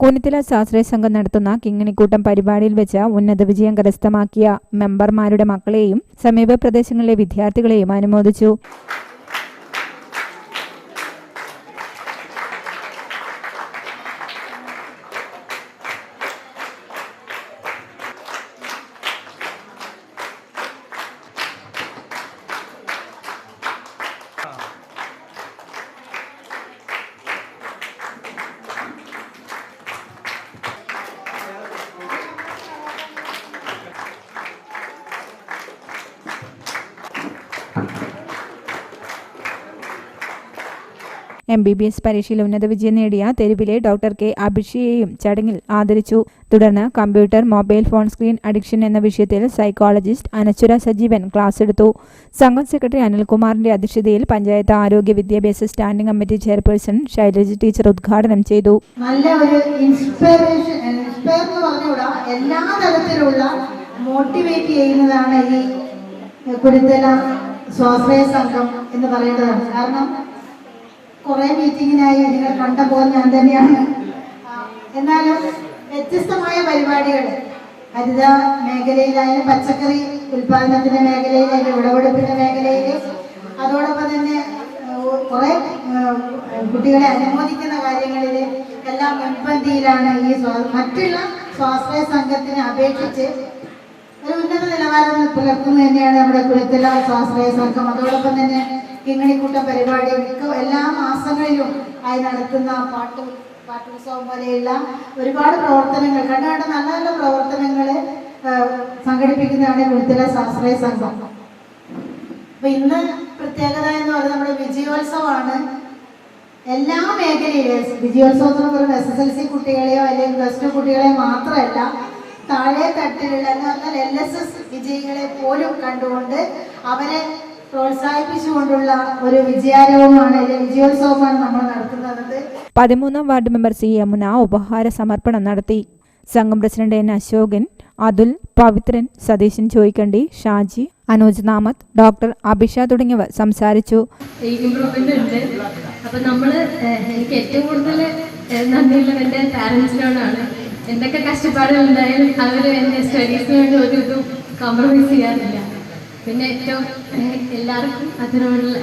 കൂനിത്തില സ്വാശ്രയ സംഘം നടത്തുന്ന കിങ്ങിണിക്കൂട്ടം പരിപാടിയിൽ വെച്ച് ഉന്നത വിജയം കരസ്ഥമാക്കിയ മെമ്പർമാരുടെ മക്കളെയും സമീപ പ്രദേശങ്ങളിലെ വിദ്യാർത്ഥികളെയും അനുമോദിച്ചു. എം ബി ബി എസ് പരീക്ഷയിൽ ഉന്നത വിജയം നേടിയ തെരുവിലെ ഡോക്ടർ കെ അഭിഷയെയും ചടങ്ങിൽ ആദരിച്ചു. തുടർന്ന് computer mobile phone screen addiction എന്ന വിഷയത്തിൽ സൈക്കോളജിസ്റ്റ് അനശ്വര സജീവൻ ക്ലാസ് എടുത്തു. സംഘം സെക്രട്ടറി അനിൽകുമാറിന്റെ അധ്യക്ഷതയിൽ പഞ്ചായത്ത് ആരോഗ്യ വിദ്യാഭ്യാസ standing committee chairperson Shailaja teacher ഉദ്ഘാടനം ചെയ്തു. നല്ല ഒരു എന്ന് എല്ലാ തരത്തിലുള്ള മോട്ടിവേറ്റ് ചെയ്യുന്നതാണ് ഈ കുരുത്തല സ്വാശ്രയ സംഘം എന്ന് പറയേണ്ടതാണ്. കാരണം കുറേ മീറ്റിങ്ങിനായി നിങ്ങൾ കണ്ടപ്പോൾ ഞാൻ തന്നെയാണ്. എന്നാലും വ്യത്യസ്തമായ പരിപാടികൾ. ഹരിത മേഖലയിലായാലും പച്ചക്കറി ഉൽപാദനത്തിന്റെ മേഖലയിലായാലും വിളവെടുപ്പിന്റെ മേഖലയിൽ അതോടൊപ്പം തന്നെ കുറെ കുട്ടികളെ അനുമോദിക്കുന്ന കാര്യങ്ങളിൽ എല്ലാം മുൻപന്തിയിലാണ് ഈ മറ്റുള്ള സ്വാശ്രയ സംഘത്തിനെ അപേക്ഷിച്ച് ഒരു ഉന്നത നിലവാരം പുലർത്തുന്നത് തന്നെയാണ് നമ്മുടെ കുളത്തില സ്വാശ്രയ സംഘം. അതോടൊപ്പം തന്നെ കിങ്ങണിക്കൂട്ടം പരിപാടി മിക്ക എല്ലാ മാസങ്ങളിലും ആയി നടത്തുന്ന പാട്ട് പാട്ടുത്സവം പോലെയുള്ള ഒരുപാട് പ്രവർത്തനങ്ങൾ കണ്ട കണ്ട നല്ല നല്ല പ്രവർത്തനങ്ങൾ സംഘടിപ്പിക്കുന്നതാണ് ഇവിടുത്തെ സ്വാശ്രയ സംഘം. അപ്പൊ ഇന്ന് പ്രത്യേകത എന്ന് പറയുന്നത് നമ്മുടെ വിജയോത്സവമാണ്. എല്ലാ മേഖലയിലും വിജയോത്സവത്തിന് വെറും എസ് എസ് എൽ സി കുട്ടികളെയോ അല്ലെങ്കിൽ പ്ലസ് ടു കുട്ടികളെയോ മാത്രമല്ല താഴെ തട്ടിലുള്ള എന്ന് പറഞ്ഞാൽ എൽ എസ് എസ് വിജയികളെ പോലും കണ്ടുകൊണ്ട് അവരെ പ്രോത്സാഹിപ്പിച്ചുകൊണ്ടുള്ള ഒരു വിജയാരവമാണ് അല്ലെങ്കിൽ വിജയോത്സവമാണ് നമ്മൾ നടത്തുന്നത്. പതിമൂന്നാം വാർഡ് മെമ്പർ സി യമുന ഉപഹാര സമർപ്പണം നടത്തി. സംഘം president N Ashokan Athul Pavithran Satheesan Choykkandi Shaji Anoj Namath doctor Abhisha തുടങ്ങിയവർ സംസാരിച്ചു. ഇമ്പ്രൂവ്മെന്റ് ഉണ്ട് അപ്പൊ നമ്മൾ എനിക്ക് ഏറ്റവും കൂടുതൽ നന്ദിയുള്ളത് എന്റെ പാരന്റ്സിനോടാണ് എന്തൊക്കെ കഷ്ടപ്പാടുകൾ ഉണ്ടായാലും അവർ എന്റെ സ്റ്റഡീസിന് വേണ്ടി ഒരു ഇതും കോംപ്രമൈസ് ചെയ്യാറില്ല. പിന്നെ ഏറ്റവും എല്ലാവർക്കും അതിനോടുള്ള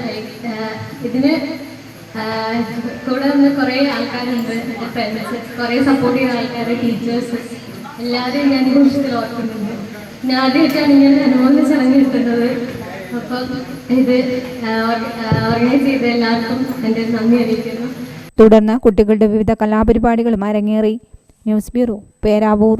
ഇതിന് കൂടെ നിന്ന് കുറേ ആൾക്കാരുണ്ട്. എന്റെ ഫ്രണ്ട്സ് കുറേ സപ്പോർട്ട് ചെയ്യുന്ന ആൾക്കാർ ടീച്ചേഴ്സ് എല്ലാവരെയും ഞാൻ ഇഷ്ടത്തിൽ ഓർക്കുന്നുണ്ട്. ഞാൻ ആദ്യമായിട്ടാണ് ഇങ്ങനെ അനുഭവം ചടങ്ങ് കിട്ടുന്നത് അപ്പം ഇത് ഓർഗനൈസ് ചെയ്ത എല്ലാവർക്കും എന്റെ നന്ദി അറിയിക്കുന്നു. തുടർന്ന് കുട്ടികളുടെ വിവിധ കലാപരിപാടികളും അരങ്ങേറി. News bureau Peravoor.